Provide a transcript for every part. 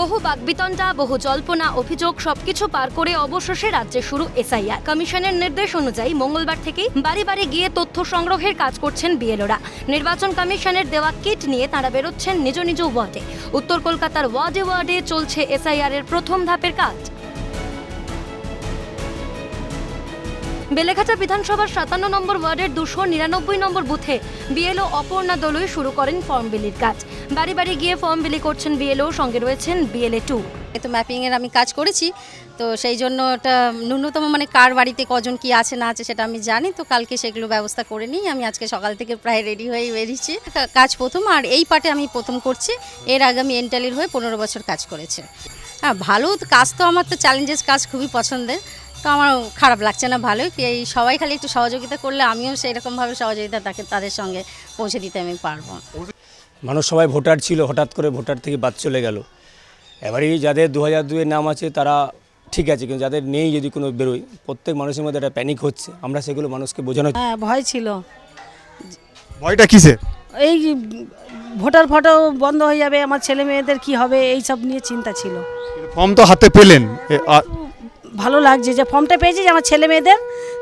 বহু বাগবিতণ্ডা, বহু জল্পনা, অভিযোগ, সবকিছু পার করে অবশেষে রাজ্যে শুরু এসআইআর। কমিশনের নির্দেশ অনুযায়ী মঙ্গলবার থেকেই বাড়ি বাড়ি গিয়ে তথ্য সংগ্রহের কাজ করছেন বিএলওরা। নির্বাচন কমিশনের দেওয়া কিট নিয়ে তারা বেরোচ্ছেন নিজ নিজ ওয়ার্ডে। উত্তর কলকাতার ওয়ার্ডে ওয়ার্ডে চলছে এসআইআর এর প্রথম ধাপের কাজ। বেলেঘাটা বিধানসভার সাতান্ন নম্বর ওয়ার্ডের দুশো নিরানব্বই নম্বর বুথে বিএলও অপর্ণা দলুই শুরু করেন ফর্ম বিলির কাজ। বাড়ি বাড়ি গিয়ে ফর্ম বিলি করছেন বিএলও, সঙ্গে রয়েছেন বিএলএ টু তো ম্যাপিংয়ের আমি কাজ করেছি, তো সেই জন্য ওটা ন্যূনতম মানে কার বাড়িতে কজন কি আছে, না আছে সেটা আমি জানি, তো কালকে সেগুলো ব্যবস্থা করে নিই। আমি আজকে সকাল থেকে প্রায় রেডি হয়ে বেরিয়েছি। কাজ প্রথম, আর এই পার্টে আমি প্রথম করছি। এর আগে আমি এন্টালির হয়ে পনেরো বছর কাজ করেছে। হ্যাঁ ভালো কাজ তো আমার তো চ্যালেঞ্জেস কাজ খুবই পছন্দের তো আমার খারাপ লাগছে না ভালোই। এই সবাই খালি একটু সহযোগিতা করলে আমিও সেই রকমভাবে সহযোগিতা তাকে তাদের সঙ্গে পৌঁছে দিতে আমি পারব। মানুষ সবাই ভোটার ছিল হঠাৎ করে ভোটার থেকে বাদ চলে গেল। এবারে যাদের দু হাজার দুয়ের নাম আছে তারা ঠিক আছে কিন্তু যাদের নেই যদি কোনো বেরোয় প্রত্যেক মানুষের মধ্যে একটা প্যানিক হচ্ছে। আমরা সেগুলো মানুষকে বোঝানো হ্যাঁ ভয় ছিল। ভয়টা কিসে এই ভোটার ফটো বন্ধ হয়ে যাবে আমার ছেলে মেয়েদের কি হবে এই সব নিয়ে চিন্তা ছিল। ফর্ম তো হাতে পেলেন। ভালো লাগছে যে ফর্মটা পেয়েছি যে আমার ছেলে মেয়েদের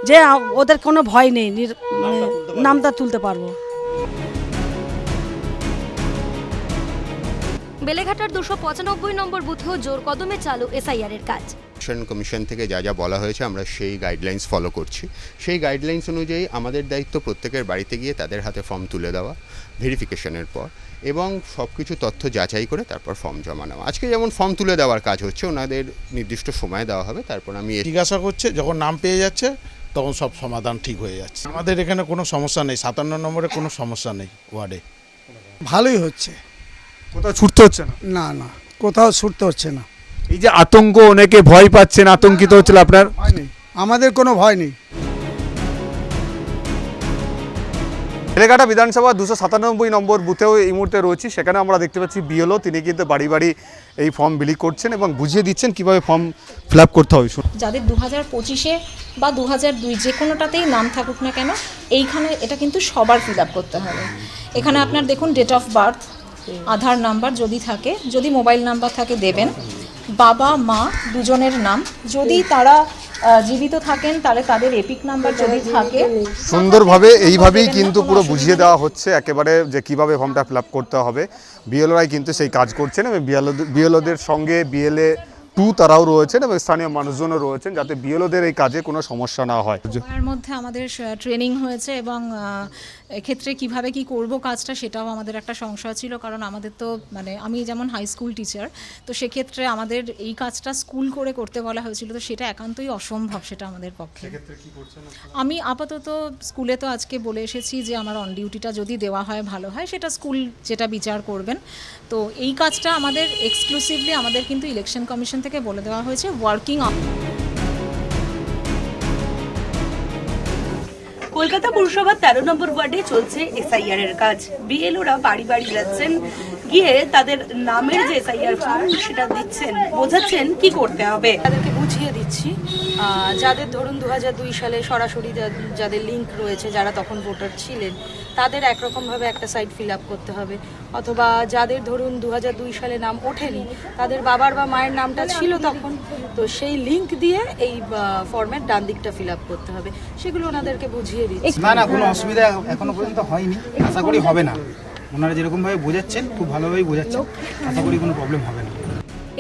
যে ওদের কোনো ভয় নেই নির- মানে নামটা তুলতে পারব। বেলেঘাটার দুশো পঁচানব্বই নম্বর বুথেও জোর কদমে চালু এসআইআর এর কাজ। ইলেকশন কমিশন থেকে যা যা বলা হয়েছে আমরা সেই গাইডলাইন্স ফলো করছি। সেই গাইডলাইন্স অনুযায়ী আমাদের দায়িত্ব প্রত্যেকের বাড়িতে গিয়ে তাদের হাতে ফর্ম তুলে দেওয়া ভেরিফিকেশনের পর এবং সব কিছু তথ্য যাচাই করে তারপর ফর্ম জমা নেওয়া। আজকে যেমন ফর্ম তুলে দেওয়ার কাজ হচ্ছে ওনাদের নির্দিষ্ট সময় দেওয়া হবে তারপর আমি জিজ্ঞাসা করছে যখন নাম পেয়ে যাচ্ছে তখন সব সমাধান ঠিক হয়ে যাচ্ছে। আমাদের এখানে কোনো সমস্যা নেই সাতান্ন নম্বরে কোনো সমস্যা নেই ওয়ার্ডে। ভালোই হচ্ছে। কোথাও ছুটতে হচ্ছে না? না না কোথাও ছুটতে হচ্ছে না। এই যে আতঙ্ক অনেকে ভয় পাচ্ছেন আতঙ্কিত হচ্ছিল আপনার? ভয় নেই। আমাদের কোনো ভয় নেই। এলাকাটা বিধানসভা দুশো সাতানব্বই নম্বর বুথেও এই মুহূর্তে রয়েছি। সেখানে আমরা দেখতে পাচ্ছি বিএলও তিনি কিন্তু বাড়ি বাড়ি এই ফর্ম বিলি করছেন এবং বুঝিয়ে দিচ্ছেন কীভাবে ফর্ম ফিল আপ করতে হবে। যাদের দু হাজার পঁচিশে বা দু হাজার দুই যে কোনোটাতেই নাম থাকুক না কেন এইখানে এটা কিন্তু সবার ফিল আপ করতে হবে। এখানে আপনার দেখুন date of birth Aadhaar number যদি থাকে যদি মোবাইল নাম্বার থাকে দেবেন। বাবা, মা দুজনের নাম। যদি তারা জীবিত থাকেন, তাহলে তাদের এপিক নাম্বার যদি থাকে। সুন্দরভাবে এইভাবেই কিন্তু পুরো বুঝিয়ে দেওয়া হচ্ছে, একেবারে যে কীভাবে ফর্মটা ফিল করতে হবে। বিএলওরাই কিন্তু সেই কাজ করছেন এবং বিএলও বিএলওদের সঙ্গে বিএলএ টু তারাও রয়েছেন এবং স্থানীয় মানুষজনও রয়েছেন যাতে বিএলওদের এই কাজে কোনো সমস্যা না হয়। এর মধ্যে আমাদের ট্রেনিং হয়েছে এবং আহ, এক্ষেত্রে কীভাবে কি করব কাজটা সেটাও আমাদের একটা সংশয় ছিল কারণ আমাদের তো মানে আমি যেমন হাই স্কুল টিচার তো সেক্ষেত্রে আমাদের এই কাজটা স্কুল করে করতে বলা হয়েছিল তো সেটা একান্তই অসম্ভব সেটা আমাদের পক্ষে। আমি আপাতত স্কুলে তো আজকে বলে এসেছি যে আমার অন ডিউটিটা যদি দেওয়া হয় ভালো হয় সেটা স্কুল যেটা বিচার করবেন। তো এই কাজটা আমাদের এক্সক্লুসিভলি আমাদের কিন্তু ইলেকশন কমিশন থেকে বলে দেওয়া হয়েছে ওয়ার্কিং কলকাতা পুরসভার তেরো নম্বর ওয়ার্ডে চলছে এসআইআর এর কাজ। বিএলওরা বাড়ি বাড়ি যাচ্ছেন, গিয়ে তাদের নামের যে এসআইআর ফর্ম সেটা দিচ্ছেন, বোঝাচ্ছেন কি করতে হবে। তাদেরকে বুঝিয়ে দিচ্ছি। যাদের ধরুন দু সালে সরাসরি যাদের লিঙ্ক রয়েছে, যারা তখন ভোটার ছিলেন, তাদের একরকমভাবে একটা সাইট ফিল আপ করতে হবে। অথবা যাদের ধরুন দু সালে নাম ওঠেনি, তাদের বাবার বা মায়ের নামটা ছিল তখন, তো সেই লিঙ্ক দিয়ে এই ফর্মের ডান দিকটা ফিল আপ করতে হবে। সেগুলো ওনাদেরকে বুঝিয়ে না না কোনো অসুবিধা এখনও পর্যন্ত হয়নি। আশা করি হবে না। ওনারা যেরকমভাবে বোঝাচ্ছেন খুব ভালোভাবেই বোঝাচ্ছেন। আশা করি কোনো প্রবলেম হবে না।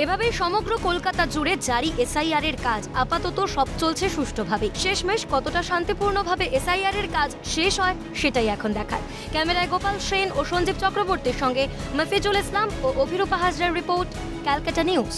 এভাবেই সমগ্র কলকাতা জুড়ে জারি এসআইআর এর কাজ আপাতত সব চলছে সুষ্ঠুভাবে। শেষমেশ কতটা শান্তিপূর্ণভাবে এসআইআর এর কাজ শেষ হয় সেটাই এখন দেখার। ক্যামেরায় গোপাল সেন ও সঞ্জীব চক্রবর্তীর সঙ্গে মফিজুল ইসলাম ও অভিরূপা হাজরার রিপোর্ট ক্যালকাটা নিউজ।